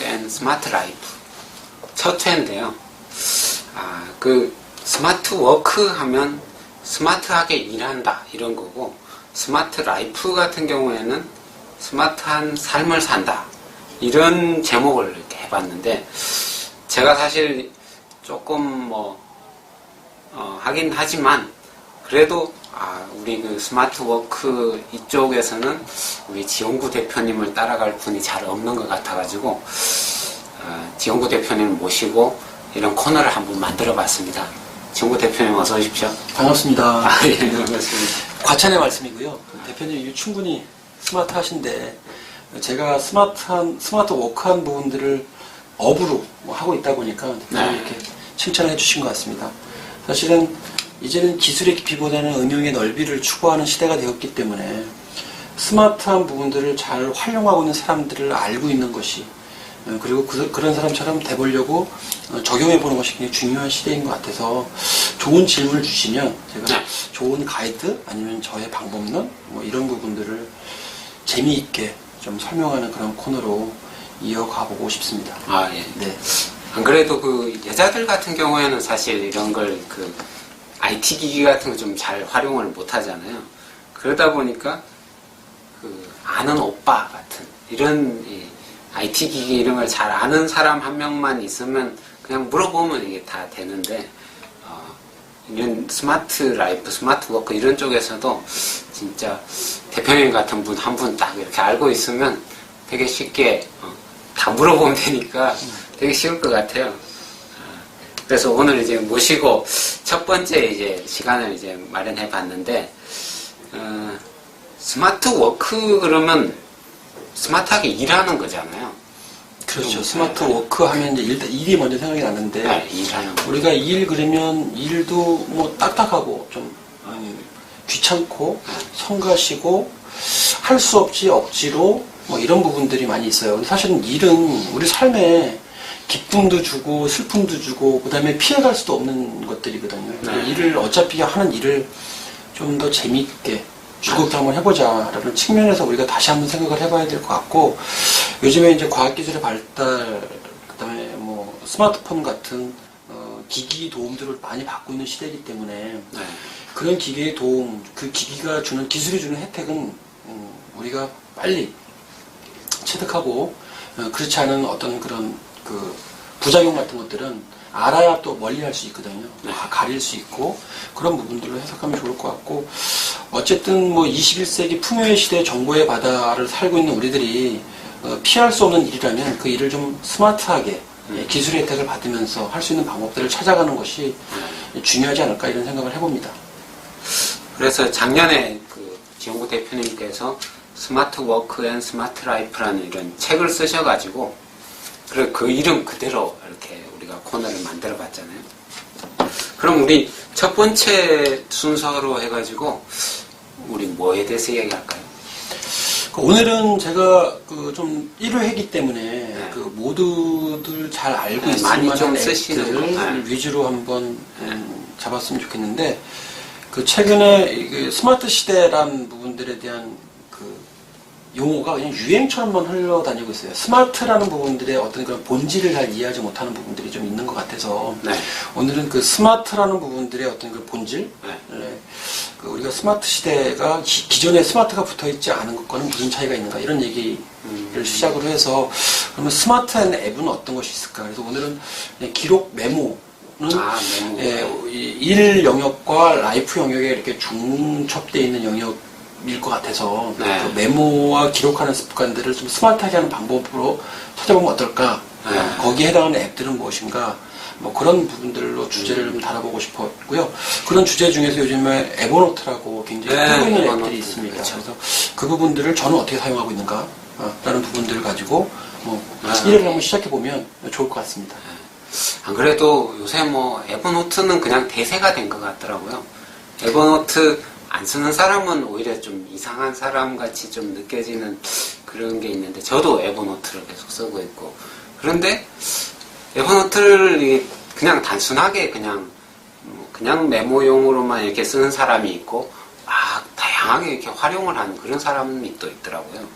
워크 앤 스마트 라이프 첫 회인데요. 아, 그 스마트 워크 하면 스마트하게 일한다 이런 거고 스마트 라이프 같은 경우에는 스마트한 삶을 산다 이런 제목을 이렇게 해봤는데 제가 사실 조금 뭐 어, 하긴 하지만 그래도 아, 우리 그 스마트 워크 이쪽에서는 우리 지원구 대표님을 따라갈 분이 잘 없는 것 같아가지고 어, 지원구 대표님 모시고 이런 코너를 한번 만들어 봤습니다. 지원구 대표님 어서 오십시오. 반갑습니다. 아, 예, 반갑습니다. 과찬의 말씀이고요. 대표님 충분히 스마트하신데 제가 스마트한 스마트 워크한 부분들을 업으로 뭐 하고 있다 보니까 대표님 네. 이렇게 칭찬을 해주신 것 같습니다. 사실은 이제는 기술의 깊이보다는 응용의 넓이를 추구하는 시대가 되었기 때문에 스마트한 부분들을 잘 활용하고 있는 사람들을 알고 있는 것이 어, 그리고 그, 런 사람처럼 돼보려고 어, 적용해 보는 것이 굉장히 중요한 시대인 것 같아서 좋은 질문을 주시면 제가 네. 좋은 가이드 아니면 저의 방법론 뭐 이런 부분들을 재미있게 좀 설명하는 그런 코너로 이어가 보고 싶습니다. 아, 예. 네. 안 그래도 그 여자들 같은 경우에는 사실 이런 걸그 IT 기기 같은 거 좀 잘 활용을 못 하잖아요. 그러다 보니까 그 아는 오빠 같은 이런 이 IT 기기 이런 걸 잘 아는 사람 한 명만 있으면 그냥 물어보면 이게 다 되는데 어, 이런 스마트 라이프, 스마트 워크 이런 쪽에서도 진짜 대표님 같은 분 한 분 딱 이렇게 알고 있으면 되게 쉽게 어, 다 물어보면 되니까 되게 쉬울 것 같아요. 어, 그래서 오늘 이제 모시고 첫 번째 이제 시간을 이제 마련해 봤는데 어, 스마트 워크 그러면 스마트하게 일하는 거잖아요. 그렇죠. 음, 스마트 네. 워크 하면 이제 일단 일이 먼저 생각이 나는데 네, 일하는 거. 우리가 일 그러면 일도 뭐 딱딱하고 좀 음, 귀찮고 성가시고 할 수 없지 억지로 뭐 이런 부분들이 많이 있어요. 사실은 일은 우리 삶에 기쁨도 주고 슬픔도 주고 그다음에 피해갈 수도 없는 것들이거든요. 네. 일을 어차피 하는 일을 좀 더 재미있게 즐겁게 한번 해보자라는 측면에서 우리가 다시 한번 생각을 해봐야 될 것 같고 요즘에 이제 과학기술의 발달 그다음에 뭐 스마트폰 같은 어, 기기 도움들을 많이 받고 있는 시대이기 때문에 네. 그런 기계의 도움, 그 기기가 주는 기술이 주는 혜택은 음, 우리가 빨리 체득하고 어, 그렇지 않은 어떤 그런 그 부작용 같은 것들은 알아야 또 멀리 할 수 있거든요. 네. 다 가릴 수 있고 그런 부분들로 해석하면 좋을 것 같고 어쨌든 뭐 21세기 풍요의 시대 정보의 바다를 살고 있는 우리들이 어, 피할 수 없는 일이라면 그 일을 좀 스마트하게 예, 기술의 혜택을 받으면서 할 수 있는 방법들을 찾아가는 것이 중요하지 않을까 이런 생각을 해봅니다. 그래서 작년에 그 지용구 대표님께서 스마트 워크 앤 스마트 라이프라는 이런 책을 쓰셔가지고 그래 그 이름 그대로 이렇게 우리가 코너를 만들어 봤잖아요. 그럼 우리 첫 번째 순서로 해가지고 우리 뭐에 대해서 이야기할까요? 그 오늘은 제가 그 좀 1회이기 때문에 그 모두들 잘 알고 네, 있을 만한 앱들 거. 네. 위주로 한번 음, 잡았으면 좋겠는데 그 최근에 이게 스마트 시대란 부분들에 대한 그 용어가 그냥 유행처럼만 흘러다니고 있어요. 스마트라는 부분들의 어떤 그런 본질을 잘 이해하지 못하는 부분들이 좀 있는 것 같아서 네. 오늘은 그 스마트라는 부분들의 어떤 그 본질, 네. 네. 그 우리가 스마트 시대가 기, 기존에 스마트가 붙어 있지 않은 것과는 무슨 차이가 있는가 이런 얘기를 음. 시작으로 해서 그러면 스마트한 앱은 어떤 것이 있을까? 그래서 오늘은 기록 메모는 아, 메모. 예, 이일 영역과 라이프 영역에 이렇게 중첩되어 있는 영역 일것 같아서 네. 그 메모와 기록하는 습관들을 좀 스마트하게 하는 방법으로 찾아보면 어떨까? 네. 어, 거기에 해당하는 앱들은 무엇인가? 뭐 그런 부분들로 주제를 좀 다뤄보고 싶었고요. 그런 주제 중에서 요즘에 에버노트라고 굉장히 네, 뜨고 있는 에버노트. 앱들이 있습니다. 그렇죠. 그래서 그 부분들을 저는 어떻게 사용하고 있는가? 어, 라는 부분들을 가지고 뭐 아. 일을 한번 시작해 보면 좋을 것 같습니다. 안 그래도 요새 뭐 에버노트는 그냥 대세가 된 것 같더라고요. 에버노트 안 쓰는 사람은 오히려 좀 이상한 사람 같이 좀 느껴지는 그런 게 있는데 저도 에버노트를 계속 쓰고 있고 그런데 에버노트를 그냥 단순하게 그냥 뭐 그냥 메모용으로만 이렇게 쓰는 사람이 있고 막 다양하게 이렇게 활용을 하는 그런 사람이 또 있더라고요.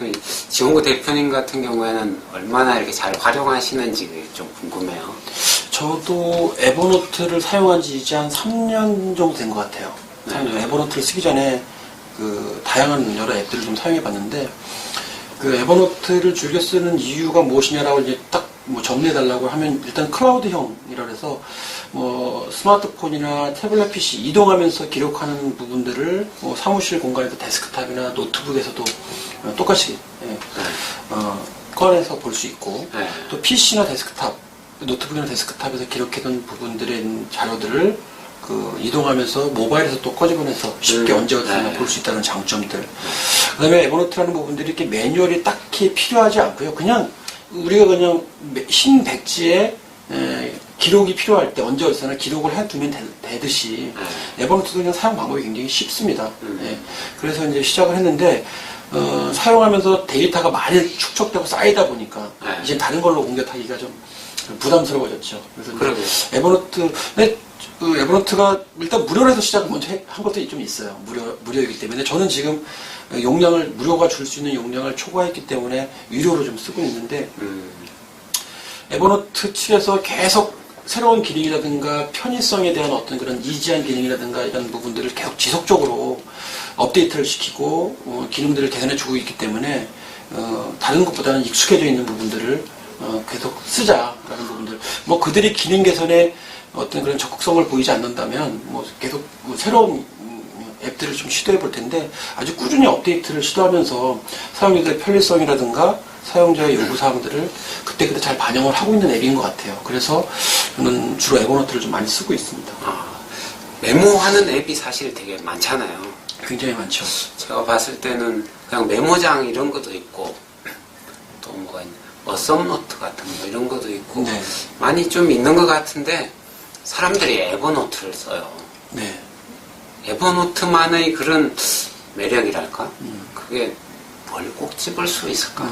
그 지원구 대표님 같은 경우에는 얼마나 이렇게 잘 활용하시는지 좀 궁금해요. 저도 에버노트를 사용한 지 이제 한 3년 정도 된 것 같아요. 네. 3년. 에버노트를 쓰기 전에 그 다양한 여러 앱들을 좀 사용해 봤는데 그 에버노트를 즐겨 쓰는 이유가 무엇이냐라고 이제 딱 뭐 정리해 달라고 하면 일단 클라우드형이라 해서 뭐 스마트폰이나 태블릿 PC 이동하면서 기록하는 부분들을 뭐 사무실 공간에서 데스크탑이나 노트북에서도 어, 똑같이 예, 어, 꺼내서 볼 수 있고 네. 또 PC나 데스크탑, 노트북이나 데스크탑에서 기록해둔 부분들의 자료들을 그 이동하면서 모바일에서 또 꺼집어내서 쉽게 음, 언제 어디서나 네. 볼수 있다는 장점들. 그 다음에 에버노트라는 부분들이 이렇게 매뉴얼이 딱히 필요하지 않고요. 그냥 우리가 그냥 매- 흰 백지에 에, 기록이 필요할 때 언제 어디서나 기록을 해두면 되, 듯이 에버노트도 그냥 사용 방법이 굉장히 쉽습니다. 음. 예. 그래서 이제 시작을 했는데 어, 사용하면서 데이터가 많이 축적되고 쌓이다 보니까 네. 이제 다른 걸로 옮겨타기가 좀 부담스러워졌죠. 그래서. 에버노트, 근데 그 에버노트가 일단 무료로 해서 시작을 먼저 해- 한 것도 좀 있어요. 무료, 무료이기 때문에. 저는 지금 용량을, 무료가 줄 수 있는 용량을 초과했기 때문에 유료로 좀 쓰고 있는데, 음, 에버노트 측에서 계속 새로운 기능이라든가 편의성에 대한 어떤 그런 이지한 기능이라든가 이런 부분들을 계속 지속적으로 업데이트를 시키고 어, 기능들을 개선해 주고 있기 때문에 어, 다른 것보다는 익숙해져 있는 부분들을 어, 계속 쓰자라는 부분들 뭐 그들이 기능 개선에 어떤 그런 적극성을 보이지 않는다면 뭐 계속 뭐 새로운 음, 앱들을 좀 시도해 볼 텐데 아주 꾸준히 업데이트를 시도하면서 사용자들의 편리성이라든가 사용자의 요구사항들을 그때그때 잘 반영을 하고 있는 앱인 것 같아요. 그래서 저는 주로 에버노트를 좀 많이 쓰고 있습니다. 아, 메모하는 앱이 사실 되게 많잖아요. 굉장히 많죠. 제가 봤을 때는 그냥 메모장 이런 것도 있고 또 뭐가 있냐 뭐 썸노트 같은 거 이런 것도 있고 네. 많이 좀 있는 것 같은데 사람들이 에버노트를 써요. 네. 에버노트만의 그런 매력이랄까? 음. 그게 뭘 꼭 집을 수 있을까?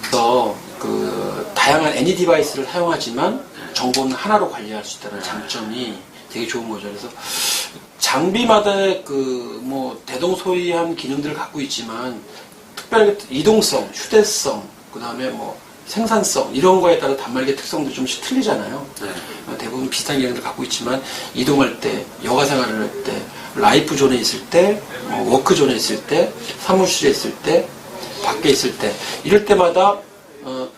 그래서 그 다양한 애니 디바이스를 사용하지만 정보는 하나로 관리할 수 있다는 장점이 되게 좋은 거죠. 그래서 장비마다 그 뭐 대동소이한 기능들을 갖고 있지만 특별하게 이동성, 휴대성, 그 다음에 뭐 생산성 이런 거에 따라 단말기 특성도 좀씩 틀리잖아요. 네. 어, 대부분 비슷한 기능을 갖고 있지만 이동할 때, 여가 생활을 할 때, 라이프 존에 있을 때, 어, 워크 존에 있을 때, 사무실에 있을 때, 밖에 있을 때 이럴 때마다 어,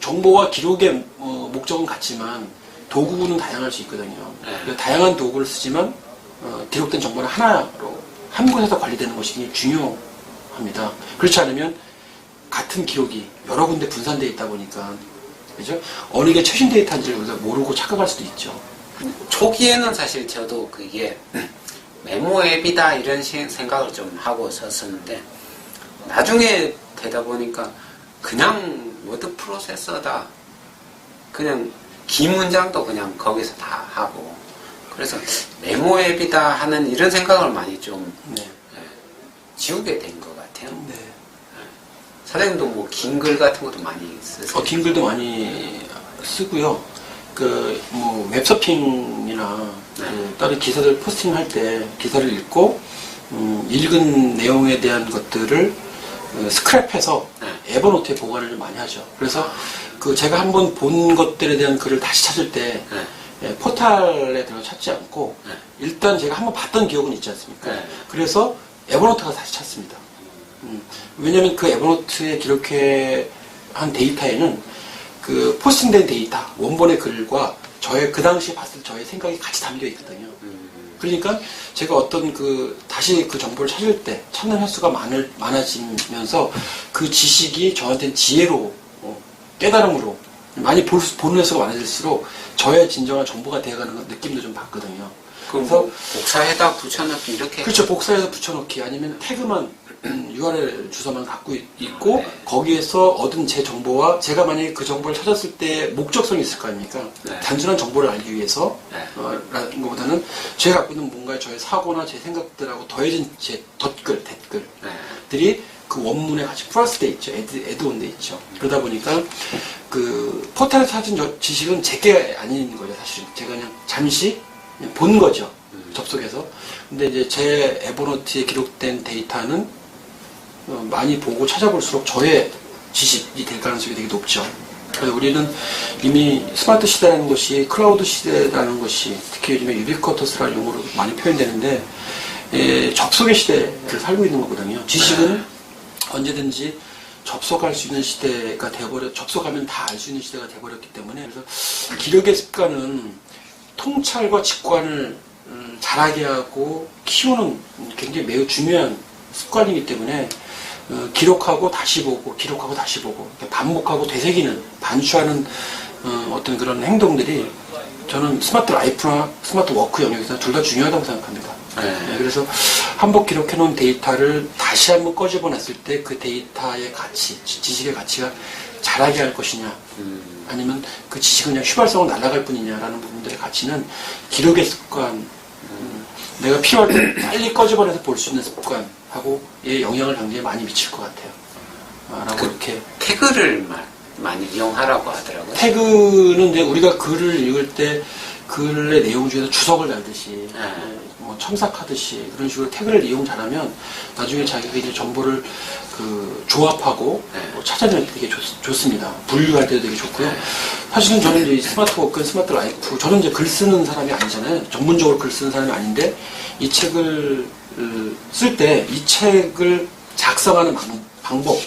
정보와 기록의 어, 목적은 같지만 도구는 다양할 수 있거든요. 네. 다양한 도구를 쓰지만 어, 기록된 정보는 하나로 한 곳에서 관리되는 것이 중요합니다. 그렇지 않으면 같은 기록이 여러 군데 분산되어 있다 보니까 그죠? 어느 게 최신 데이터인지를 우리가 모르고 착각할 수도 있죠. 초기에는 사실 저도 그게 메모 앱이다 이런 시- 생각을 좀 하고 썼었는데 나중에 되다 보니까 그냥 워드 프로세서다 그냥 긴 문장도 그냥 거기서 다 하고 그래서 메모 앱이다 하는 이런 생각을 많이 좀 네. 지우게 된 것 같아요. 네. 사장님도 뭐 긴 글 같은 것도 많이 쓰세요. 어, 긴 글도 많이 쓰고요. 그, 뭐, 웹서핑이나, 그 다른 기사들 포스팅할 때 기사를 읽고, 음, 읽은 내용에 대한 것들을 어, 스크랩해서 에버노트에 보관을 좀 많이 하죠. 그래서 그 제가 한번 본 것들에 대한 글을 다시 찾을 때, 네. 예, 포탈에 들어 찾지 않고, 네. 일단 제가 한번 봤던 기억은 있지 않습니까? 네. 그래서 에버노트가 다시 찾습니다. 음, 왜냐면 그 에버노트에 기록해 한 데이터에는 그 포스팅된 데이터, 원본의 글과 저의 그 당시에 봤을 때 저의 생각이 같이 담겨 있거든요. 음, 그러니까 제가 어떤 그 다시 그 정보를 찾을 때 찾는 횟수가 많을, 많아지면서 그 지식이 저한테는 지혜로 어, 깨달음으로 많이 볼, 수- 보는 횟수가 많아질수록 저의 진정한 정보가 되어가는 느낌도 좀 받거든요. 그래서 뭐 복사해다 붙여넣기 이렇게 그렇죠. 복사해서 붙여넣기 아니면 태그만 URL 주소만 갖고 있- 있고 네. 거기에서 얻은 제 정보와 제가 만약에 그 정보를 찾았을 때 목적성이 있을 거 아닙니까? 네. 단순한 정보를 알기 위해서 네. 어, 라는 것보다는 제가 갖고 있는 뭔가 저의 사고나 제 생각들하고 더해진 제 덧글, 댓글들이 네. 그 원문에 같이 플러스 돼 있죠. 애드, 애드온 돼 있죠. 그러다 보니까 그 포털에서 찾은 저 지식은 제게 아닌 거죠, 사실. 제가 그냥 잠시 그냥 본 거죠. 접속해서. 근데 이제 제 에버노트에 기록된 데이터는 어, 많이 보고 찾아볼수록 저의 지식이 될 가능성이 되게 높죠. 그래서 우리는 이미 스마트 시대라는 것이 클라우드 시대라는 것이 특히 요즘에 유비쿼터스라는 용어로 많이 표현되는데 예, 접속의 시대를 살고 있는 거거든요. 지식은 언제든지 접속할 수 있는 시대가 되어버려 접속하면 다 알 수 있는 시대가 되어버렸기 때문에 그래서 기력의 습관은 통찰과 직관을 음, 잘하게 하고 키우는 굉장히 매우 중요한 습관이기 때문에 어, 기록하고 다시 보고 기록하고 다시 보고 반복하고 되새기는 반추하는 어, 떤 그런 행동들이 저는 스마트 라이프나 스마트 워크 영역에서 둘 다 중요하다고 생각합니다. 네. 네, 그래서 한 번 기록해 놓은 데이터를 다시 한번 꺼집어 냈을 때 그 데이터의 가치, 지- 지식의 가치가 자라게 할 것이냐, 음, 아니면 그 지식은 그냥 휘발성으로 날아갈 뿐이냐라는 부분들의 가치는 기록의 습관, 음, 내가 필요할 때 빨리 꺼집어내서 볼 수 있는 습관 하고 의 영향을 굉장히 많이 미칠 것 같아요. 아, 라고 그- 이렇게. 태그를 마- 많이 이용하라고 하더라고요. 태그는 우리가 글을 읽을 때 글의 내용 중에서 주석을 달듯이 네. 뭐 첨삭하듯이 그런 식으로 태그를 이용 잘하면 나중에 자기가 이제 정보를 그 조합하고 네. 뭐 찾아낼 때 되게 좋, 습니다 분류할 때도 되게 좋고요. 네. 사실은 저는 이제 이 스마트 워크, 스마트 라이프, 저는 이제 글 쓰는 사람이 아니잖아요. 전문적으로 글 쓰는 사람이 아닌데 이 책을 쓸 때 이 책을 작성하는 방, 방법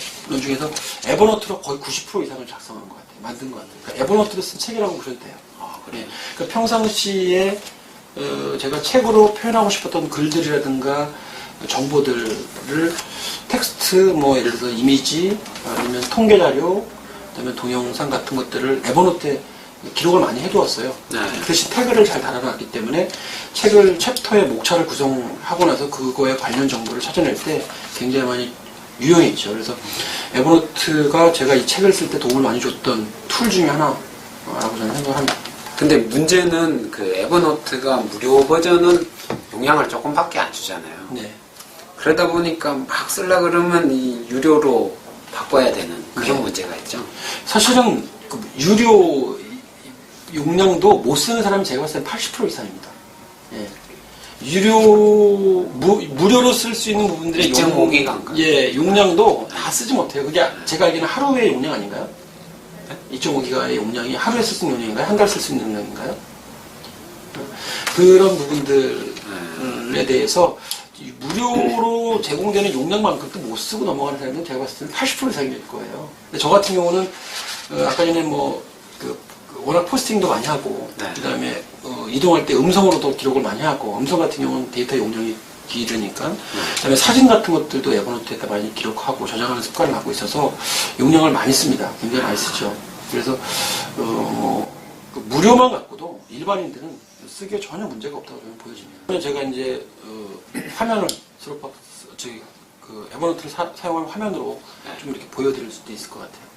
중에서 에버노트로 거의 90% 이상을 작성한 것 같아요. 만든 것 같아요. 그러니까 에버노트를 쓴 책이라고 보셔도 돼요. 아, 네. 그러니까 평상시에 어, 제가 책으로 표현하고 싶었던 글들이라든가 정보들을 텍스트 뭐 예를 들어서 이미지 아니면 통계 자료 그다음에 동영상 같은 것들을 에버노트에 기록을 많이 해두었어요. 네. 그 대신 태그를 잘 달아놨기 때문에 책을 챕터의 목차를 구성하고 나서 그거에 관련 정보를 찾아낼 때 굉장히 많이 유용했죠. 그래서 에버노트가 제가 이 책을 쓸 때 도움을 많이 줬던 툴 중에 하나라고 저는 생각합니다. 근데 문제는 그 에버노트가 무료 버전은 용량을 조금밖에 안 주잖아요. 네. 그러다 보니까 막 쓰려 그러면 이 유료로 바꿔야 되는 그런 네. 문제가 있죠. 사실은 그 유료 용량도 못 쓰는 사람이 제가 봤을 때 80% 이상입니다. 예. 유료 무, 무료로 쓸 수 있는 부분들의 2.5 기가인가? 예, 용량도 다 쓰지 못해요. 그게 제가 알기로는 하루의 용량 아닌가요? 2.5 기가의 용량이 하루에 쓸 수 있는 용량인가요? 한 달 쓸 수 있는 용량인가요? 그런 부분들에 대해서 이 무료로 제공되는 용량만큼도 못 쓰고 넘어가는 사람은 제가 봤을 때는 80% 이상이 될 거예요. 근데 저 같은 경우는 어, 아까 전에 뭐 그, 그 워낙 포스팅도 많이 하고 네. 그다음에 어, 이동할 때 음성으로도 기록을 많이 하고 음성 같은 경우는 데이터 용량이 길으니까 그다음에 사진 같은 것들도 에버노트에다 많이 기록하고 저장하는 습관을 갖고 있어서 용량을 많이 씁니다. 굉장히 많이 쓰죠. 그래서 어, 뭐, 그 무료만 갖고도 일반인들은 쓰기에 전혀 문제가 없다고 저는 보여집니다. 제가 이제 어, 화면을 수록박 저기 그 에버노트를 사, 사용한 화면으로 좀 이렇게 보여드릴 수도 있을 것 같아요.